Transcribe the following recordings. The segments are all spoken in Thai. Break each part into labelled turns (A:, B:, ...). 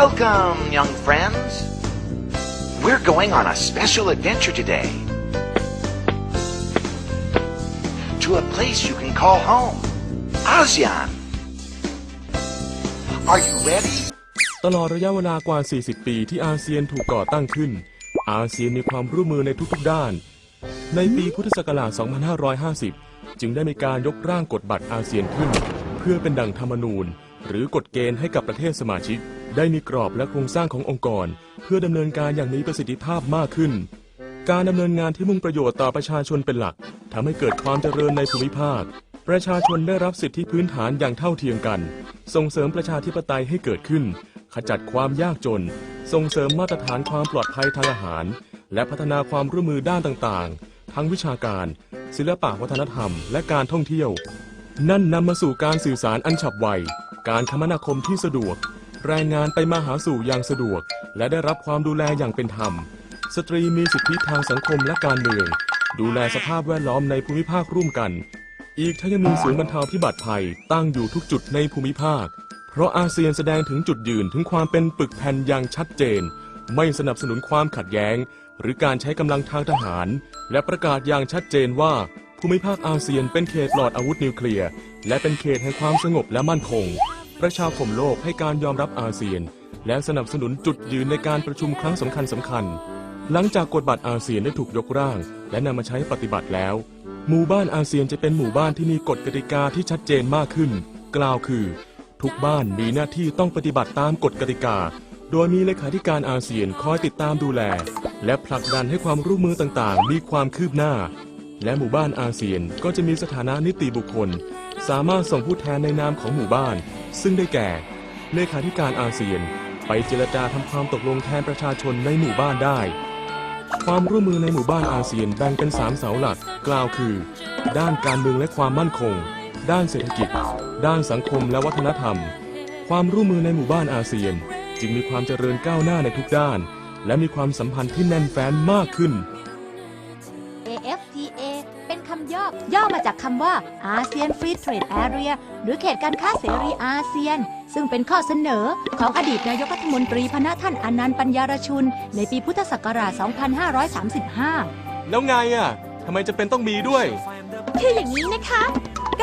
A: Welcome, young friends. We're going on a special adventure today. To a place you can call home. ASEAN. Are you ready?
B: ตลอดระยะเวลากว่า 40 ปีที่อาเซียนถูกก่อตั้งขึ้น อาเซียนมีความร่วมมือในทุกๆด้าน ในปีพุทธศักราช 2550 จึงได้มีการยกร่างกฎบัตรอาเซียนขึ้น เพื่อเป็นดังธรรมนูญ หรือกฎเกณฑ์ให้กับประเทศสมาชิก ได้มีกรอบและโครงสร้างขององค์กร เพื่อดำเนินการอย่างมีประสิทธิภาพมากขึ้น การดำเนินงานที่มุ่งประโยชน์ต่อประชาชนเป็นหลักทำให้เกิดความเจริญในภูมิภาค ประชาชนได้รับสิทธิพื้นฐานอย่างเท่าเทียมกัน ส่งเสริมประชาธิปไตยให้เกิดขึ้น ขจัดความยากจน ส่งเสริมมาตรฐานความปลอดภัยทางอาหาร และพัฒนาความร่วมมือด้านต่างๆ ทั้งวิชาการ ศิลปะวัฒนธรรม และการท่องเที่ยว นั่นนำมาสู่การสื่อสารอันฉับไว การคมนาคมที่สะดวก แรงงานไปมาหาสู่อย่างสะดวก และได้รับความดูแลอย่างเป็นธรรม สตรีมีสิทธิทางสังคมและการเมือง ดูแลสภาพแวดล้อมในภูมิภาคร่วมกัน อีกทั้งยังมีศูนย์บรรเทาพิบัติภัยตั้งอยู่ทุกจุดในภูมิภาค เพราะอาเซียนแสดงถึงจุดยืนถึงความเป็นปึกแผ่นอย่างชัดเจน ไม่สนับสนุนความขัดแย้ง หรือการใช้กำลังทางทหาร และประกาศอย่างชัดเจนว่าภูมิภาคอาเซียนเป็นเขตปลอดอาวุธนิวเคลียร์ และเป็นเขตแห่งความสงบและมั่นคง ประชาคมโลกให้การยอมรับอาเซียน และสนับสนุนจุดยืนในการประชุมครั้งสำคัญสำคัญ หลังจากกฎบัตรอาเซียนได้ถูกยกร่าง และนำมาใช้ปฏิบัติแล้ว หมู่บ้านอาเซียนจะเป็นหมู่บ้านที่มีกฎกติกาที่ชัดเจนมากขึ้น กล่าวคือ ทุกบ้านมีหน้าที่ต้องปฏิบัติตามกฎกติกา โดยมีเลขาธิการอาเซียนคอยติดตามดูแล และผลักดันให้ความร่วมมือต่างๆ มีความคืบหน้า และหมู่บ้านอาเซียนก็จะมีสถานะนิติบุคคล สามารถส่งผู้แทนในนามของหมู่บ้าน ซึ่งได้แก่ เลขาธิการอาเซียน ไปเจรจาทำความตกลงแทนประชาชนในหมู่บ้านได้ ความร่วมมือในหมู่บ้านอาเซียนแบ่งเป็น 3 เสาหลัก กล่าวคือ ด้านการเมืองและความมั่นคง ด้านเศรษฐกิจ ด้านสังคมและวัฒนธรรม ความร่วมมือในหมู่บ้านอาเซียน จึงมีความเจริญก้าวหน้าในทุกด้าน และมีความสัมพันธ์ที่แน่นแฟ้นมากขึ้น
C: เป็นคำย่อย่อมาจากคำว่า ASEAN Free Trade Area หรือเขตการค้าเสรีอาเซียน ซึ่งเป็นข้อเสนอของอดีตนายกรัฐมนตรีพนะท่านอนันต์ปัญญารชุน ในปีพุทธศักราช 2535
B: แล้วไงอะทำไมจะเป็นต้องมีด้วย
D: คืออย่างนี้นะคะ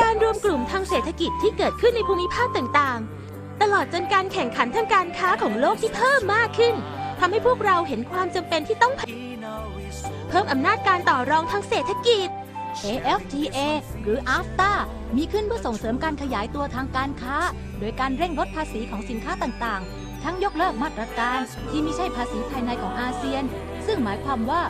D: การรวมกลุ่มทางเศรษฐกิจที่เกิดขึ้นในภูมิภาคต่างๆ ตลอดจนการแข่งขันทางการค้าของโลกที่เพิ่มมากขึ้นทำให้พวกเราเห็นความจำเป็นที่ต้อง เพิ่มอำนาจการต่อรองทางเศรษฐกิจ
C: AFTA หรือ AFTA มีขึ้นเพื่อส่งเสริมการขยายตัวทางการค้า โดยการเร่งลดภาษีของสินค้าต่างๆ ทั้งยกเลิกมาตรการที่ไม่ใช่ภาษีภายในของอาเซียน ซึ่งหมายความว่า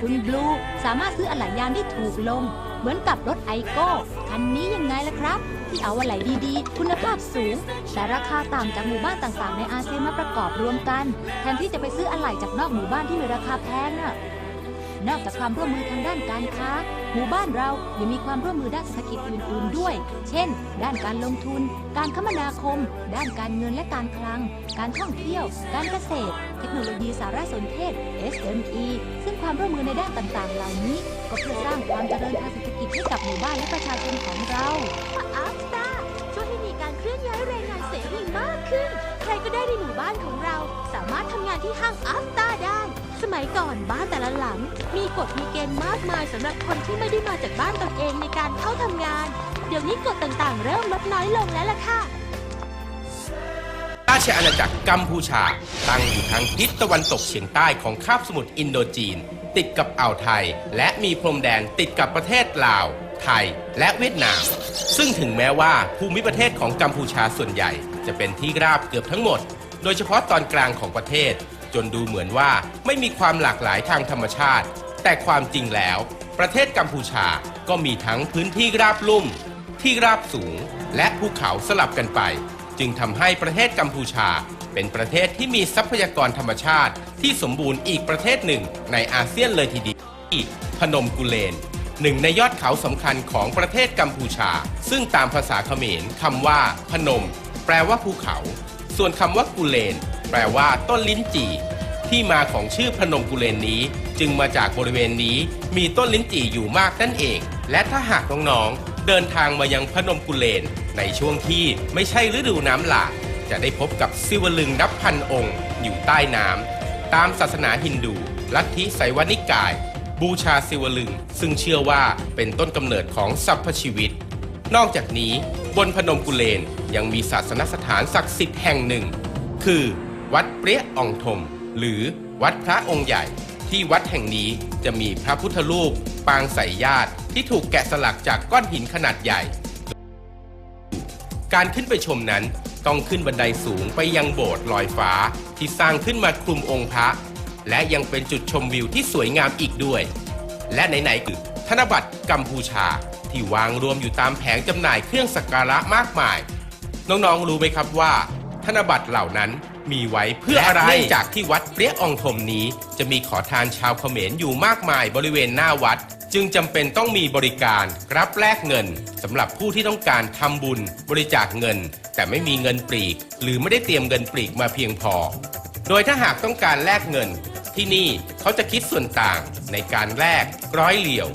C: คุณบลูสามารถซื้ออะไหล่ยานได้ถูกลง เหมือนกับรถไอโก้คันนี้ยังไงล่ะครับ ที่เอาอะไหล่ดีๆ คุณภาพสูง แต่ราคาต่างจากหมู่บ้านต่างๆ ในอาเซียนมาประกอบรวมกัน แทนที่จะไปซื้ออะไหล่จากนอกหมู่บ้านที่มีราคาแพงน่ะ นอกจากความร่วมมือทางด้านการค้า หมู่บ้านเรายังมีความร่วมมือด้านเศรษฐกิจอื่นๆด้วย เช่น ด้านการลงทุน การคมนาคม ด้านการเงินและการคลัง การท่องเที่ยว การเกษตร เทคโนโลยีสารสนเทศ SME ซึ่งความร่วมมือในด้านต่างๆ เหล่านี้ ก็เพื่อสร้างความเจริญทางเศรษฐกิจให้กับหมู่บ้านและประชาชนของเรา
D: อัฟตาช่วยให้มีการเคลื่อนย้ายแรงงานเสรีมากขึ้น ใครก็ได้ในหมู่บ้านของเรา สามารถทำงานที่ห้างอัฟตาได้ สมัยก่อนบ้านแต่ละหลัง มีกฎมีเกณฑ์มากมายสำหรับคนที่ไม่ได้มาจากบ้านตนเองในการเข้าทำงาน เดี๋ยวนี้กฎต่างๆ เริ่มลดน้อยลงแล้วล่ะค่ะ
E: ราชอาณาจักรกัมพูชา ตั้งอยู่ทางทิศตะวันตกเฉียงใต้ของคาบสมุทรอินโดจีน ติดกับอ่าวไทย และมีพรมแดนติดกับประเทศลาว ไทย และเวียดนาม ซึ่งถึงแม้ว่าภูมิประเทศของกัมพูชาส่วนใหญ่ จะเป็นที่ราบเกือบทั้งหมด โดยเฉพาะตอนกลางของประเทศ จนดูเหมือนว่าไม่มีความหลากหลายทางธรรมชาติ แต่ความจริงแล้ว ประเทศกัมพูชาก็มีทั้งพื้นที่ราบลุ่ม ที่ราบสูง และภูเขาสลับกันไป จึงทำให้ประเทศกัมพูชา เป็นประเทศที่มีทรัพยากรธรรมชาติที่สมบูรณ์อีกประเทศหนึ่งในอาเซียนเลยทีเดียวพนมกุเลนหนึ่งในยอดเขาสำคัญของประเทศกัมพูชา ซึ่งตามภาษาเขมรคำว่า พนม แปลว่าภูเขา ส่วนคำว่ากุเลน แปลว่าต้นลิ้นจี่ ที่มาของชื่อพนมกุเลนนี้ จึงมาจากบริเวณนี้มีต้นลิ้นจี่อยู่มากนั่นเอง และถ้าหากน้องๆเดินทางมายังพนมกุเลน ในช่วงที่ไม่ใช่ฤดูน้ำหลากจะได้พบกับศิวลึงนับพันองค์ อยู่ใต้น้ำตามศาสนาฮินดู ลัทธิไสวนิกาย บูชาศิวลึง ซึ่งเชื่อว่าเป็นต้นกำเนิดของสรรพชีวิต นอกจากนี้บนพนมกุเลนยังมีศาสนสถานศักดิ์สิทธิ์แห่งหนึ่ง คือ วัดเปรี้ยอองทมหรือวัดพระองค์ใหญ่ ที่วัดแห่งนี้จะมีพระพุทธรูป ปางใส่ญาติที่ถูกแกะสลักจากก้อนหินขนาดใหญ่ การขึ้นไปชมนั้นต้องขึ้นบันไดสูงไปยังโบสถ์ลอยฟ้าที่สร้างขึ้นมาคลุมองค์พระ และยังเป็นจุดชมวิวที่สวยงามอีกด้วย และไหนๆคือธนบัตรกัมพูชา ที่วางรวมอยู่ตามแผงจำหน่ายเครื่องสักการะมากมาย น้องๆรู้ไหมครับว่า ธนบัตรเหล่านั้น มีไว้เพื่ออะไรเนื่องจากที่วัดเปรี้ยอองทมนี้ จะมีขอทานชาวเขมรอยู่มากมายบริเวณหน้าวัด จึงจำเป็นต้องมีบริการรับแลกเงินสำหรับผู้ที่ต้องการทำบุญบริจาคเงิน แต่ไม่มีเงินปลีก หรือไม่ได้เตรียมเงินปลีกมาเพียงพอ โดยถ้าหากต้องการแลกเงิน ที่นี่เขาจะคิดส่วนต่างในการแลกร้อยเหรียว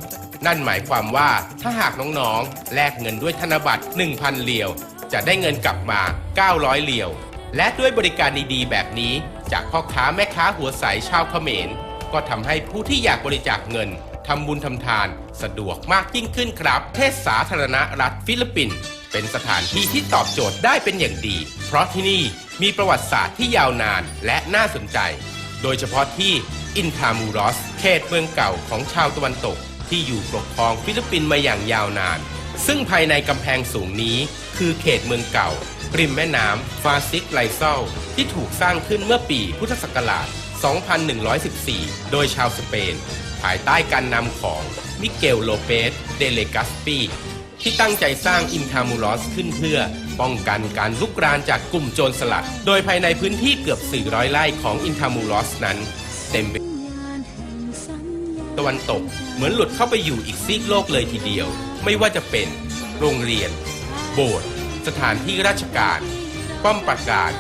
E: นั่นหมายความว่าถ้าหากน้องๆ แลกเงินด้วยธนบัตร 1,000 เหรียว จะได้เงินกลับมา 900 เหรียว และด้วยบริการดีๆ แบบนี้ จากพ่อค้าแม่ค้าหัวใสชาวเขมร ก็ทำให้ผู้ที่อยากบริจาคเงินทำบุญทำทาน สะดวกมากยิ่งขึ้นครับ เทศสาธารณรัฐฟิลิปปินส์เป็นสถานที่ที่ตอบโจทย์ได้เป็นอย่างดี เพราะที่นี่มีประวัติศาสตร์ที่ยาวนานและน่าสนใจ โดยเฉพาะที่อินทามูรอส เขตเมืองเก่าของชาวตะวันตก ที่อยู่ปกครองฟิลิปปินส์มาอย่างยาวนาน ซึ่งภายในกำแพงสูงนี้คือเขตเมืองเก่า ริมแม่น้ำฟาซิกไลเซลที่ถูกสร้างขึ้นเมื่อปีพุทธศักราช 2114 โดยชาวสเปน ภายใต้การนำของมิเกลโลเปสเดเลกัสปีที่ตั้งใจสร้างอินทามูลอสขึ้นเพื่อ ป้องกันการลุกรานจากกลุ่มโจรสลัด โดยภายในพื้นที่เกือบ 400 ไร่ของอินทามูลอสนั้น เต็มไปตะวันตกเหมือนหลุดเข้าไปอยู่อีกซีกโลกเลยทีเดียว ไม่ว่าจะเป็น โรงเรียน โบสถ์ สถานที่ราชการ ป้อมปราการ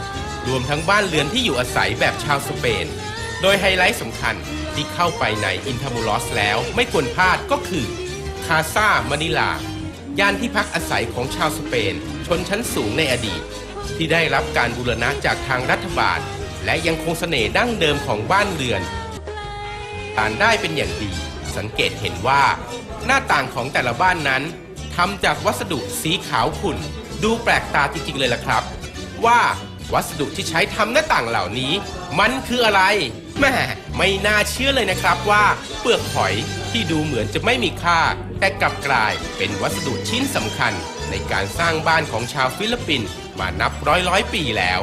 E: รวมทั้งบ้านเรือนที่อยู่อาศัยแบบชาวสเปน โดยไฮไลท์สำคัญที่เข้าไปในอินทามูลอสแล้วไม่ควรพลาดก็คือคาซามานิลา ย่านที่พักอาศัยของชาวสเปน ชนชั้นสูงในอดีต ที่ได้รับการบูรณะจากทางรัฐบาล และยังคงเสน่ห์ดั้งเดิมของบ้านเรือนตานได้เป็นอย่างดี สังเกตเห็นว่า หน้าต่างของแต่ละบ้านนั้นทำจากวัสดุสีขาวขุ่น ดูแปลกตาจริงๆเลยล่ะครับ ว่าวัสดุที่ใช้ทำหน้าต่างเหล่านี้ มันคืออะไรแม่ไม่น่าเชื่อเลยนะครับว่าเปลือกหอยที่ดูเหมือนจะไม่มีค่า แต่กลับกลายเป็นวัสดุชิ้นสำคัญ ในการสร้างบ้านของชาวฟิลิปปินส์มานับร้อยร้อยปีแล้ว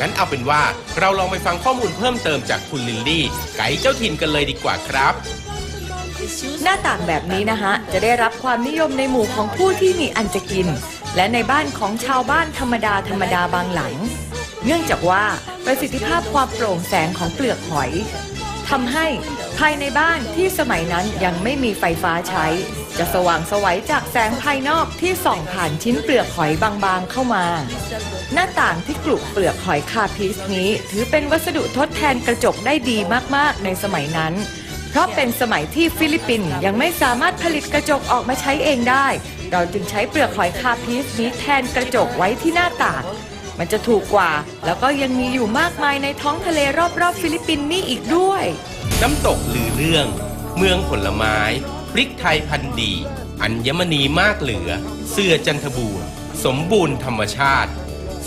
E: งั้นเอาเป็นว่าเราลองไปฟังข้อมูลเพิ่มเติมจากคุณลิลลี่ ไกด์เจ้าถิ่นกันเลยดีกว่าครับ
F: หน้าต่างแบบนี้นะฮะจะได้รับความนิยมในหมู่ของผู้ที่มีอันจะกิน และในบ้านของชาวบ้านธรรมดาธรรมดาบางหลัง เนื่องจากว่าประสิทธิภาพความโปร่งแสงของเปลือกหอยทำให้ภายในบ้านที่สมัยนั้นยังไม่มีไฟฟ้าใช้ จะสว่างสวัยจากแสงภายนอกที่ส่องผ่านชิ้นเปลือกหอยบางๆเข้ามา หน้าต่างที่กลุเปลือกหอยคาพิสนี้ ถือเป็นวัสดุทดแทนกระจกได้ดีมากๆในสมัยนั้น เพราะเป็นสมัยที่ฟิลิปปินส์ยังไม่สามารถผลิตกระจกออกมาใช้เองได้ เราจึงใช้เปลือกหอยคาพิสนี้แทนกระจกไว้ที่หน้าต่าง มันจะถูกกว่า แล้วก็ยังมีอยู่มากมายในท้องทะเลรอบๆ ฟิลิปปินส์นี่อีกด้วย
E: น้ำตกลือเรื่อง เมืองผลไม้ พริกไทยพันธุ์ดี อัญมณีมากเหลือ เสื้อจันทบูรณ์ สมบูรณ์ธรรมชาติ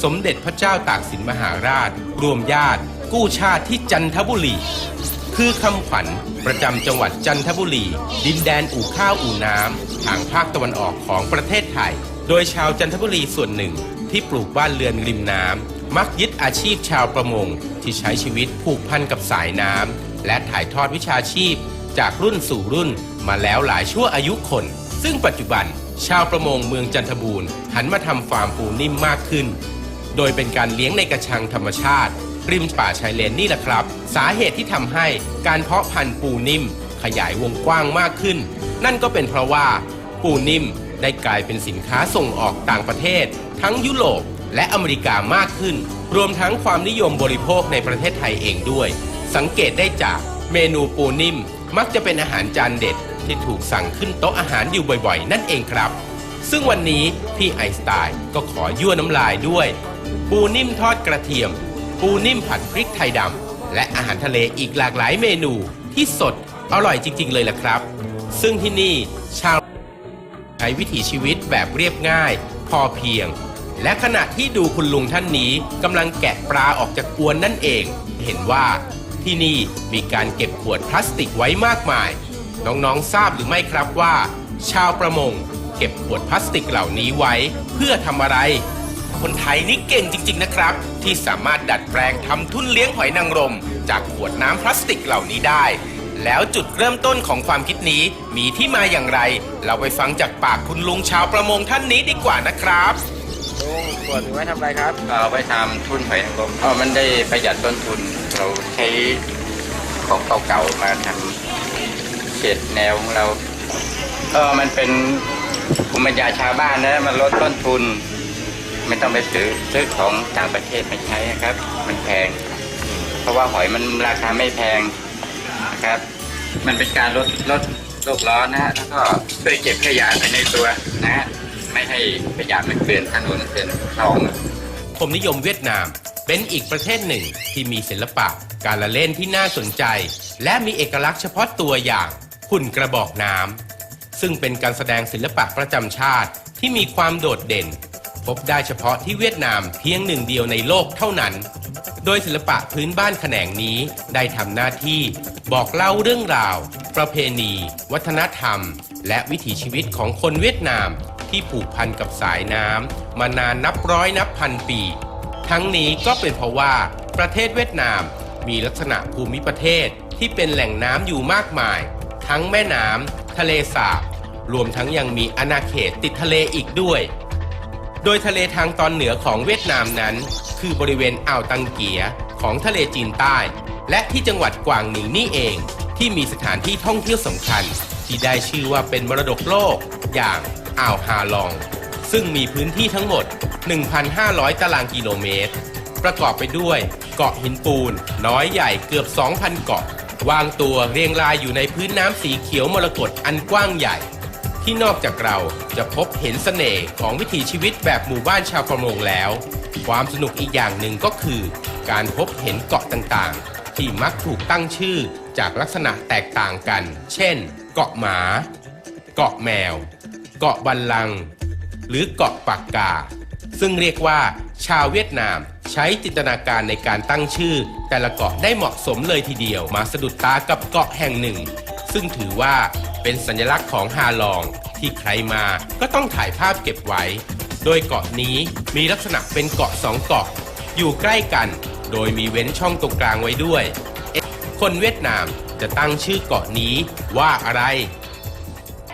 E: สมเด็จพระเจ้าตากสินมหาราช รวมญาติ กู้ชาติที่จันทบุรี คือคำขวัญประจำจังหวัดจันทบุรี ดินแดนอู่ข้าวอู่น้ำทางภาคตะวันออกของประเทศไทย โดยชาวจันทบุรีส่วนหนึ่งที่ปลูกบ้านเรือนริมน้ำมักยึดอาชีพชาวประมง ที่ใช้ชีวิตผูกพันกับสายน้ำและถ่ายทอดวิชาชีพ จากรุ่นสู่รุ่นมาแล้วหลายชั่วอายุคน ซึ่งปัจจุบัน ชาวประมงเมืองจันทบูรณ์หันมาทำฟาร์มปูนิ่มมากขึ้น โดยเป็นการเลี้ยงในกระชังธรรมชาติ ริมป่าชายเลนนี่แหละครับ สาเหตุที่ทำให้การเพาะพันธุ์ปูนิ่ม ขยายวงกว้างมากขึ้น นั่นก็เป็นเพราะว่าปูนิ่มได้กลายเป็นสินค้าส่งออกต่างประเทศ ทั้งยุโรปและอเมริกามากขึ้น รวมทั้งความนิยมบริโภคในประเทศไทยเองด้วย สังเกตได้จากเมนูปูนิ่ม มักจะเป็นอาหารจานเด็ด ที่ถูกสั่งขึ้นโต๊ะอาหารอยู่บ่อยๆ นั่นเองครับ ซึ่งวันนี้พี่ไอน์สไตล์ก็ขอยั่วน้ำลายด้วย ปูนิ่มทอดกระเทียม ปูนิ่มผัดพริกไทยดำ และอาหารทะเลอีกหลากหลายเมนูที่สดอร่อยจริง ๆ เลยล่ะครับ ซึ่งที่นี่ชาวใช้วิถีชีวิตแบบเรียบง่าย พอเพียง และขณะที่ดูคุณลุงท่านนี้กำลังแกะปลาออกจากอวนนั่นเอง เห็นว่าที่นี่มีการเก็บขวดพลาสติกไว้มากมาย น้องๆทราบหรือไม่ครับว่า ชาวประมงเก็บขวดพลาสติกเหล่านี้ไว้เพื่อทำอะไร คนไทยนี่เก่งจริง ๆ นะครับ ที่สามารถดัดแปลงทำทุ่นเลี้ยงหอยนางรม จากขวดน้ำพลาสติกเหล่านี้ได้ แล้วจุดเริ่มต้นของความคิดนี้มีที่มาอย่างไร เราไปฟังจากปากคุณลุงชาวประมงท่านนี้ดีกว่านะครับ
G: ลุงขวดถึงไว้ทำอะไรครับเอาไปทำทุนหอยนางรมเพราะมันได้ประหยัดต้นทุนเราใช้ของเก่าๆมาทำเศษแนวของเราก็มันเป็นภูมิปัญญาชาวบ้านนะมันลดต้นทุน ไม่ต้องไปซื้อซื้อของต่างประเทศมาใช้นะครับ มันแพง เพราะว่าหอยมันราคาไม่แพงนะครับ มันเป็นการลดลดโลกร้อนนะฮะแล้วก็ช่วยเก็บขยะไปในตัวนะฮะไม่ให้ขยะมันเกลื่อนถนนเกลื่อนคลอง
E: ผมนิยมเวียดนามเป็นอีกประเทศหนึ่งที่มีศิลปะการละเล่นที่น่าสนใจ และมีเอกลักษณ์เฉพาะตัวอย่างหุ่นกระบอกน้ำซึ่งเป็นการแสดงศิลปะประจำชาติที่มีความโดดเด่น พบได้เฉพาะที่เวียดนามเพียงหนึ่งเดียวในโลกเท่านั้น โดยศิลปะพื้นบ้านแขนงนี้ได้ทำหน้าที่บอกเล่าเรื่องราว ประเพณี วัฒนธรรม และวิถีชีวิตของคนเวียดนามที่ผูกพันกับสายน้ำมานานนับร้อยนับพันปี ทั้งนี้ก็เป็นเพราะว่าประเทศเวียดนามมีลักษณะภูมิประเทศที่เป็นแหล่งน้ำอยู่มากมาย ทั้งแม่น้ำทะเลสาบรวมทั้งยังมีอาณาเขตติดทะเลอีกด้วย โดยทะเลทางตอนเหนือของเวียดนามนั้น คือบริเวณอ่าวตังเกียของทะเลจีนใต้ และที่จังหวัดกวางหนิงนี่เอง ที่มีสถานที่ท่องเที่ยวสำคัญ ที่ได้ชื่อว่าเป็นมรดกโลก อย่างอ่าวฮาลอง ซึ่งมีพื้นที่ทั้งหมด 1,500 ตารางกิโลเมตร ประกอบไปด้วยเกาะหินปูน น้อยใหญ่เกือบ 2,000 เกาะ วางตัวเรียงรายอยู่ในพื้นน้ำสีเขียวมรกตอันกว้างใหญ่ ที่นอกจากเราจะพบเห็นเสน่ห์ของวิถีชีวิตแบบหมู่บ้านชาวประมงแล้ว ความสนุกอีกอย่างหนึ่งก็คือ การพบเห็นเกาะต่างๆ ที่มักถูกตั้งชื่อจากลักษณะแตกต่างกัน เช่น เกาะหมา เกาะแมว เกาะบันลัง หรือเกาะปากกา ซึ่งเรียกว่าชาวเวียดนามใช้จินตนาการในการตั้งชื่อ แต่ละเกาะได้เหมาะสมเลยทีเดียวมาสะดุดตากับเกาะแห่งหนึ่ง ซึ่งถือว่าเป็นสัญลักษณ์ของฮาลองที่ใครมาก็ต้องถ่ายภาพเก็บไว้ โดยเกาะนี้มีลักษณะเป็นเกาะสองเกาะ อยู่ใกล้กัน โดยมีเว้นช่องตรงกลางไว้ด้วย คนเวียดนามจะตั้งชื่อเกาะนี้ว่าอะไร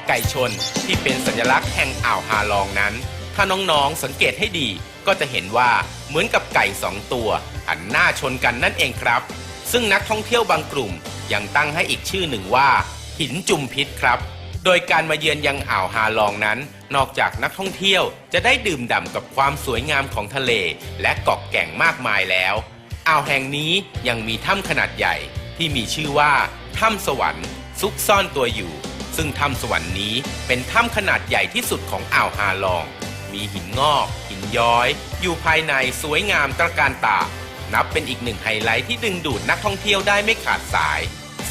E: ไก่ชนที่เป็นสัญลักษณ์แห่งอ่าวฮาลองนั้น ถ้าน้องๆสังเกตให้ดีก็จะเห็นว่าเหมือนกับไก่สองตัวหันหน้าชนกันนั่นเองครับ ซึ่งนักท่องเที่ยวบางกลุ่ม ยังตั้งให้อีกชื่อหนึ่งว่า หินจุมพิษครับ โดยการมาเยือนยังอ่าวฮาลองนั้น นอกจากนักท่องเที่ยวจะได้ดื่มด่ำกับความสวยงามของทะเล และเกาะแก่งมากมายแล้วอ่าวแห่งนี้ยังมีถ้ำขนาดใหญ่ที่มีชื่อว่าถ้ำสวรรค์ ซุกซ่อนตัวอยู่ ซึ่งถ้ำสวรรค์นี้เป็นถ้ำขนาดใหญ่ที่สุดของอ่าวฮาลอง มีหินงอก หินย้อย อยู่ภายในสวยงามตระการตา นับเป็นอีกหนึ่งไฮไลท์ที่ดึงดูดนักท่องเที่ยวได้ไม่ขาดสาย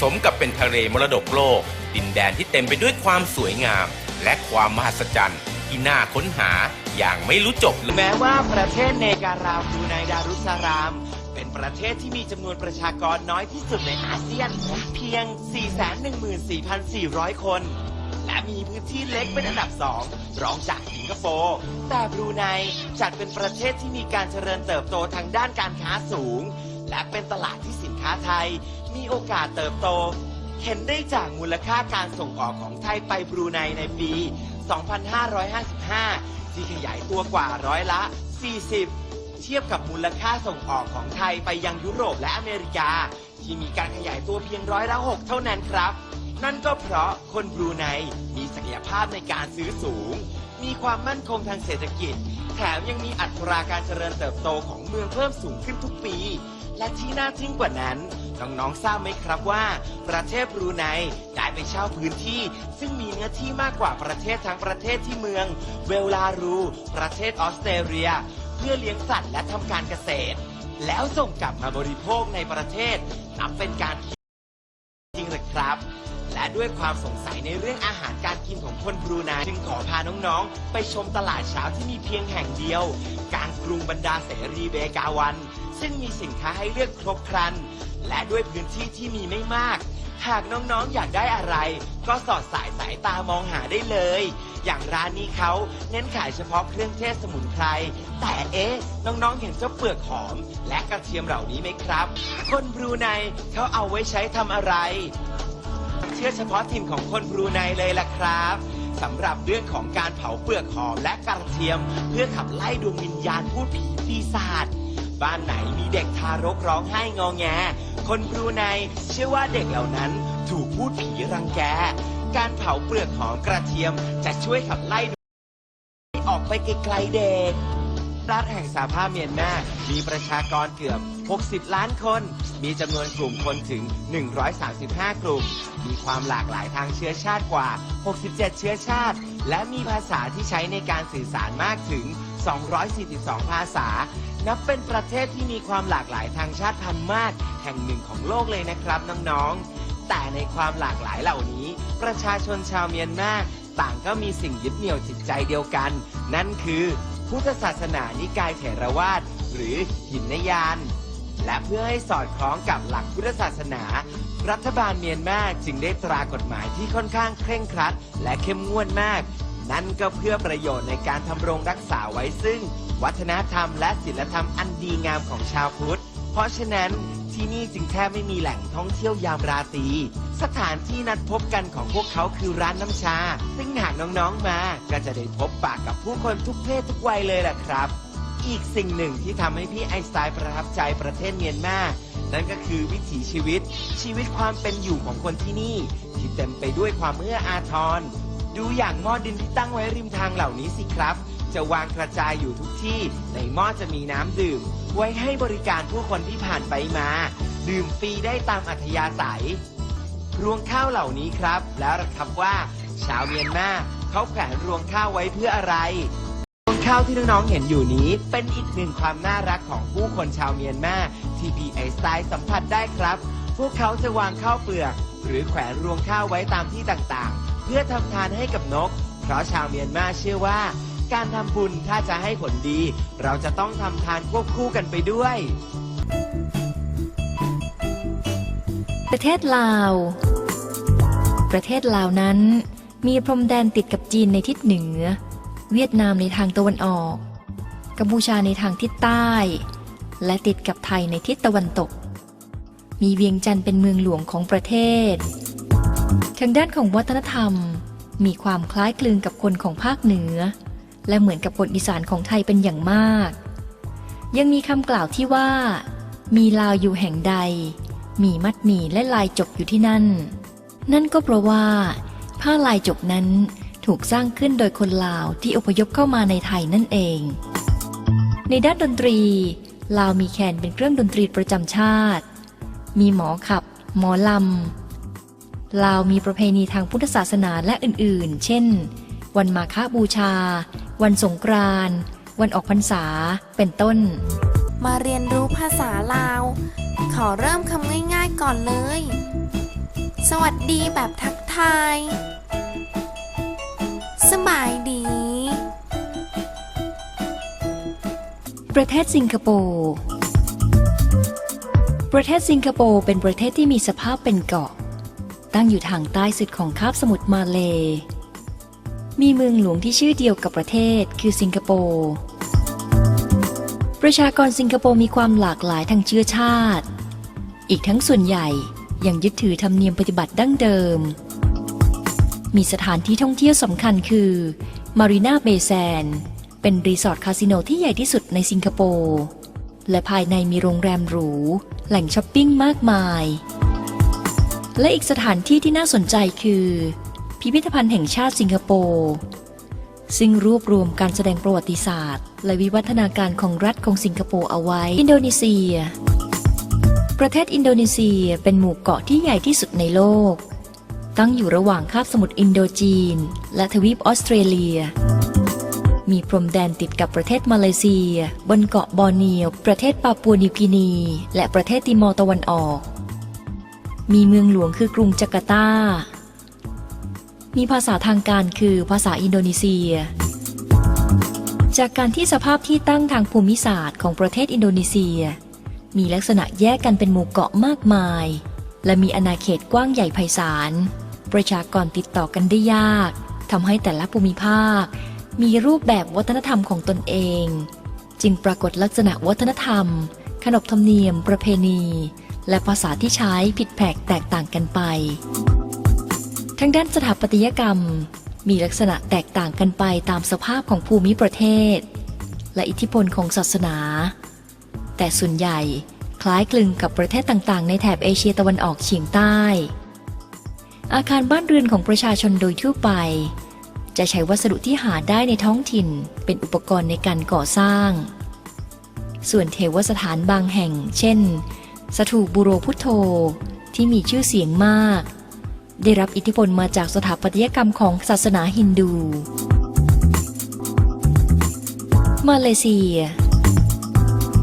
E: สมกับเป็นทะเลมรดกโลก ดินแดนที่เต็มไปด้วยความสวยงาม และความมหัศจรรย์ที่น่าค้นหาอย่างไม่รู้จบเลย
H: แม้ว่าประเทศเนการาบรูไนดารุสสลาม เป็นประเทศที่มีจำนวนประชากรน้อยที่สุดในอาเซียน เพียง 414,400 คน และมีพื้นที่เล็กเป็นอันดับสองรองจากสิงคโปร์แต่บรูไนจัดเป็นประเทศที่มีการเจริญเติบโตทางด้านการค้าสูง และเป็นตลาดที่สินค้าไทย มีโอกาสเติบโต เห็นได้จากมูลค่าการส่งออกของไทยไปบรูไนในปี 2555 ที่ขยายตัวกว่าร้อยละ 40 เทียบกับมูลค่าส่งออกของไทยไปยังยุโรปและอเมริกา ที่มีการขยายตัวเพียงร้อยละ 6 เท่านั้นครับ นั่นก็เพราะคนบรูไนมีศักยภาพในการซื้อสูงมมีความมั่นคงทางเศรษฐกิจ แถมยังมีอัตราการเจริญเติบโตของเมืองเพิ่มสูงขึ้นทุกปี และที่น่าทึ่งกว่านั้น น้องๆทราบไหมครับว่า ประเทศบรูไนได้ไปเช่าพื้นที่ ซึ่งมีเนื้อที่มากกว่าประเทศทั้งประเทศที่เมือง เวลลารู ประเทศออสเตรเลีย เพื่อเลี้ยงสัตว์และทำการเกษตร แล้วส่งกลับมาบริโภคในประเทศนับเป็นการจริงหรือครับและด้วยความสงสัยในเรื่องอาหารการกินของคนบรูไนจึงขอพาน้องๆ ไปชมตลาดเช้าที่มีเพียงแห่งเดียว กลางกรุงบรรดาเสรีเบกาวัน ซึ่งมีสินค้าให้เลือกครบครัน และด้วยพื้นที่ที่มีไม่มาก หากน้องๆอยากได้อะไร ก็สอดสายสายตามองหาได้เลย อย่างร้านนี้เขาเน้นขายเฉพาะเครื่องเทศสมุนไพร แต่เอ๊ะ น้องๆเห็นเจ้าเปลือกหอม และกระเทียมเหล่านี้ไหมครับ คนบรูไนเขาเอาไว้ใช้ทำอะไร เชื่อเฉพาะถิ่นของคนบรูไนเลยล่ะครับสำหรับเรื่องของการเผาเปลือกหอมและกระเทียม เพื่อขับไล่ดวงวิญญาณพูดผีปีศาจ บ้านไหนมีเด็กทารกร้องไห้งอแง คนบรูไนเชื่อว่าเด็กเหล่านั้นถูกพูดผีรังแก การเผาเปลือกหอมกระเทียมจะช่วยขับไล่ออกไปไกลๆเด็ก รัฐแห่งสหภาพเมียนมา มีประชากรเกือบ 60 ล้านคน มีจำนวนกลุ่มคนถึง 135 กลุ่ม มีความหลากหลายทางเชื้อชาติกว่า 67 เชื้อชาติ และมีภาษาที่ใช้ในการสื่อสารมากถึง 242 ภาษา นับเป็นประเทศที่มีความหลากหลายทางชาติพันธุ์มากแห่งหนึ่งของโลกเลยนะครับน้องๆ แต่ในความหลากหลายเหล่านี้ ประชาชนชาวเมียนมาต่างก็มีสิ่งยึดเหนี่ยวจิตใจเดียวกัน นั่นคือพุทธศาสนานิกายเถรวาทหรือหินนยาน และเพื่อให้สอดคล้องกับหลักพุทธศาสนา รัฐบาลเมียนมาจึงได้ตรากฎหมายที่ค่อนข้างเคร่งครัด และเข้มงวดมาก นั่นก็เพื่อประโยชน์ในการทำรงรักษาไว้ซึ่ง วัฒนธรรมและศิลธรรมอันดีงามของชาวพุทธ เพราะฉะนั้นที่นี่จึงแทบไม่มีแหล่งท่องเที่ยวยามราตรี สถานที่นัดพบกันของพวกเขาคือร้านน้ำชา ซึ่งหากน้องๆมา ก็จะได้พบปากกับผู้คนทุกเพศทุกวัยเลยแหละครับ อีกสิ่งหนึ่งที่ทำให้พี่ไอน์สไตน์ประทับใจประเทศเมียนมา นั่นก็คือวิถีชีวิต ชีวิตความเป็นอยู่ของคนที่นี่ ที่เต็มไปด้วยความเอื้ออาทร ดูอย่างหม้อดินที่ตั้งไว้ริมทางเหล่านี้สิครับ จะวางกระจายอยู่ทุกที่ ในหม้อจะมีน้ำดื่ม ไว้ให้บริการผู้คนที่ผ่านไปมา ดื่มฟรีได้ตามอัธยาศัย รวงข้าวเหล่านี้ครับ แล้วล่ะครับว่า ชาวเมียนมาเขาแขวนรวงข้าวไว้เพื่ออะไร รวงข้าวที่น้องๆเห็นอยู่นี้ เป็นอีกหนึ่งความน่ารักของผู้คนชาวเมียนมาที่พีไอสไตล์สัมผัสได้ครับ พวกเขาจะวางข้าวเปลือก หรือแขวนรวงข้าวไว้ตามที่ต่างๆ เพื่อทำทานให้กับนก เพราะชาวเมียนมาเชื่อว่า การทำบุญถ้าจะให้ผลดี เราจะต้องทำทานควบคู่กันไปด้วย
I: ประเทศลาว ประเทศลาวนั้น มีพรมแดนติดกับจีนในทิศเหนือ เวียดนามในทางตะวันออก กัมพูชาในทางทิศใต้ และติดกับไทยในทิศตะวันตก มีเวียงจันทร์เป็นเมืองหลวงของประเทศ ทางด้านของวัฒนธรรมมีความคล้ายคลึงกับคนของภาคเหนือ และเหมือนกับคนอีสานของไทยเป็นอย่างมาก ยังมีคำกล่าวที่ว่า มีลาวอยู่แห่งใด มีมัดหมี่และลายจกอยู่ที่นั่น นั่นก็เพราะว่า ผ้าลายจกนั้นถูกสร้างขึ้นโดยคนลาวที่อพยพเข้ามาในไทยนั่นเอง ในด้านดนตรี ลาวมีแคนเป็นเครื่องดนตรีประจำชาติ มีหมอขับ หมอลำลาวมีประเพณีทางพุทธศาสนาและอื่นๆ เช่น วันมาฆบูชา วันสงกรานต์วันออกพรรษา เป็นต้น
J: มาเรียนรู้ภาษาลาว ขอเริ่มคำง่ายๆก่อนเลย สวัสดีแบบทักทาย สบายดี
I: ประเทศสิงคโปร์ประเทศสิงคโปร์เป็นประเทศที่มีสภาพเป็นเกาะ ตั้งอยู่ทางใต้สุดของคาบสมุทรมาเลย์ มีเมืองหลวงที่ชื่อเดียวกับประเทศคือสิงคโปร์ประชากรสิงคโปร์มีความหลากหลายทางเชื้อชาติ อีกทั้งส่วนใหญ่ยังยึดถือธรรมเนียมปฏิบัติดั้งเดิม มีสถานที่ท่องเที่ยวสำคัญคือมารีนาเบแซนเป็นรีสอร์ทคาสิโนที่ใหญ่ที่สุดในสิงคโปร์และภายในมีโรงแรมหรู แหล่งช้อปปิ้งมากมาย และอีกสถานที่ที่น่าสนใจคือ พิพิธภัณฑ์แห่งชาติสิงคโปร์ซึ่งรวบรวมการแสดงประวัติศาสตร์ และวิวัฒนาการของรัฐของสิงคโปร์เอาไว้ อินโดนีเซีย ประเทศอินโดนีเซียเป็นหมู่เกาะที่ใหญ่ที่สุดในโลก ตั้งอยู่ระหว่างคาบสมุทรอินโดจีน และทวีปออสเตรเลีย มีพรมแดนติดกับประเทศมาเลเซีย บนเกาะบอร์เนียว ประเทศปาปัวนิวกินี และประเทศติมอร์ตะวันออก มีเมืองหลวงคือกรุงจาการ์ตา มีภาษาทางการคือภาษาอินโดนีเซีย จากการที่สภาพที่ตั้งทางภูมิศาสตร์ของประเทศอินโดนีเซีย มีลักษณะแยกกันเป็นหมู่เกาะมากมาย และมีอาณาเขตกว้างใหญ่ไพศาล ประชากรติดต่อกันได้ยากทำให้แต่ละภูมิภาค มีรูปแบบวัฒนธรรมของตนเอง จึงปรากฏลักษณะวัฒนธรรม ขนบธรรมเนียม ประเพณี และภาษาที่ใช้ผิดแผกแตกต่างกันไป ทั้งด้านสถาปัตยกรรม มีลักษณะแตกต่างกันไปตามสภาพของภูมิประเทศ และอิทธิพลของศาสนา แต่ส่วนใหญ่คล้ายคลึงกับประเทศต่างๆ ในแถบเอเชียตะวันออกเฉียงใต้ อาคารบ้านเรือนของประชาชนโดยทั่วไป จะใช้วัสดุที่หาได้ในท้องถิ่นเป็นอุปกรณ์ในการก่อสร้าง ส่วนเทวสถานบางแห่ง เช่น สถูปบุโรพุทโธที่มีชื่อเสียงมาก ได้รับอิทธิพลมาจากสถาปัตยกรรมของศาสนาฮินดู มาเลเซีย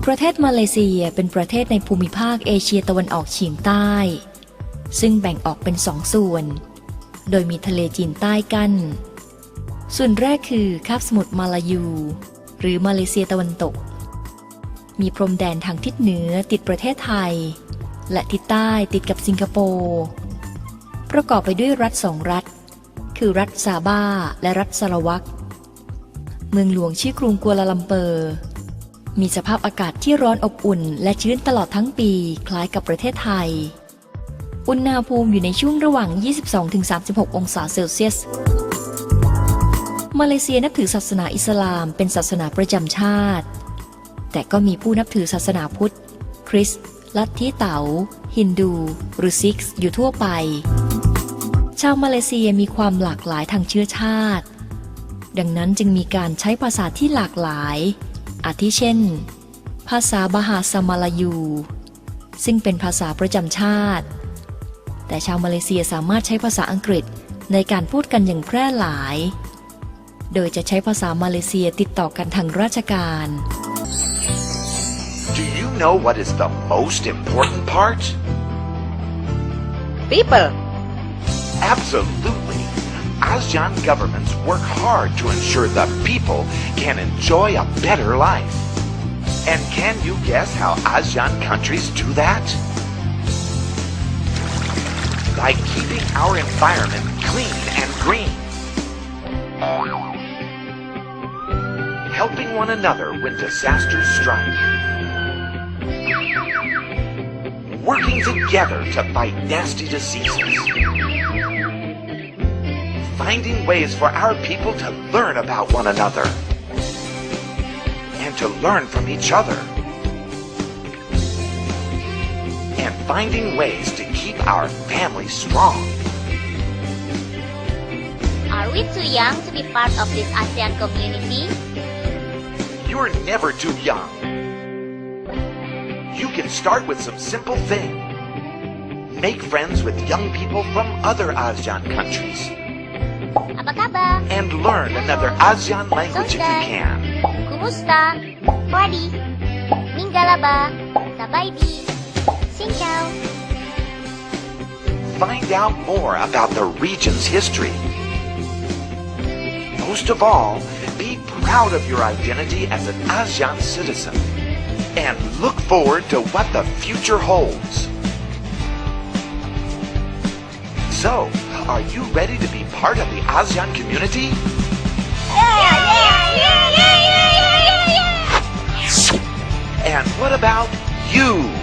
I: ประเทศมาเลเซียเป็นประเทศในภูมิภาคเอเชียตะวันออกเฉียงใต้ ซึ่งแบ่งออกเป็นสองส่วน โดยมีทะเลจีนใต้กัน้นส่วนแรกคือคาบสมุทรมาลายู หรือมาเลเซียตะวันตก มีพรมแดนทางทิศเหนือติดประเทศไทย และทิศใต้ติดกับสิงคโปร์ ประกอบไปด้วยรัฐสองรัฐ คือรัฐซาบ้าและรัฐสาวักเมืองหลวงชื่อกรุงกัวลาลัมเปอร์ มีสภาพอากาศที่ร้อนอบอุ่น และชื้นตลอดทั้งปีคล้ายกับประเทศไทย อุณหภูมิอยู่ในช่วงระหว่าง 22-36 องศาเซลเซียส มาเลเซียนับถือศาสนาอิสลามเป็นศาสนาประจำชาติ แต่ก็มีผู้นับถือศาสนาพุทธ คริสต์ลัทธิเต๋า ฮินดู หรือซิกส์อยู่ทั่วไป ชาวมาเลเซียมีความหลากหลายทางเชื้อชาติ ดังนั้นจึงมีการใช้ภาษาที่หลากหลาย อาทิเช่น ภาษาบาฮาซามาลายู ซึ่งเป็นภาษาประจำชาติ แต่ชาวมาเลเซียสามารถใช้ภาษาอังกฤษในการพูดกันอย่างแพร่หลาย โดยจะใช้ภาษามาเลเซียติดต่อกันทางราชการ
A: Do you know what is the most important part?
K: People.
A: Absolutely. ASEAN governments work hard to ensure the people can enjoy a better life. And can you guess how ASEAN countries do that? By keeping our environment clean and green. Helping one another when disasters strike. Working together to fight nasty diseases finding ways for our people to learn about one another and to learn from each other and finding ways to keep our family strong.
K: Are we too young to be part of this ASEAN community?
A: You're never too young. You can start with some simple thing. Make friends with young people from other ASEAN countries and learn another ASEAN language if you can.
K: Kumusta? Pwadi? Mingalaba? Sabaydi? Xin.
A: Find out more about the region's history. Most of all, be proud of your identity as an ASEAN citizen and look forward to what the future holds. So, are you ready to be part of the ASEAN community? Yeah, yeah, yeah, And what about you?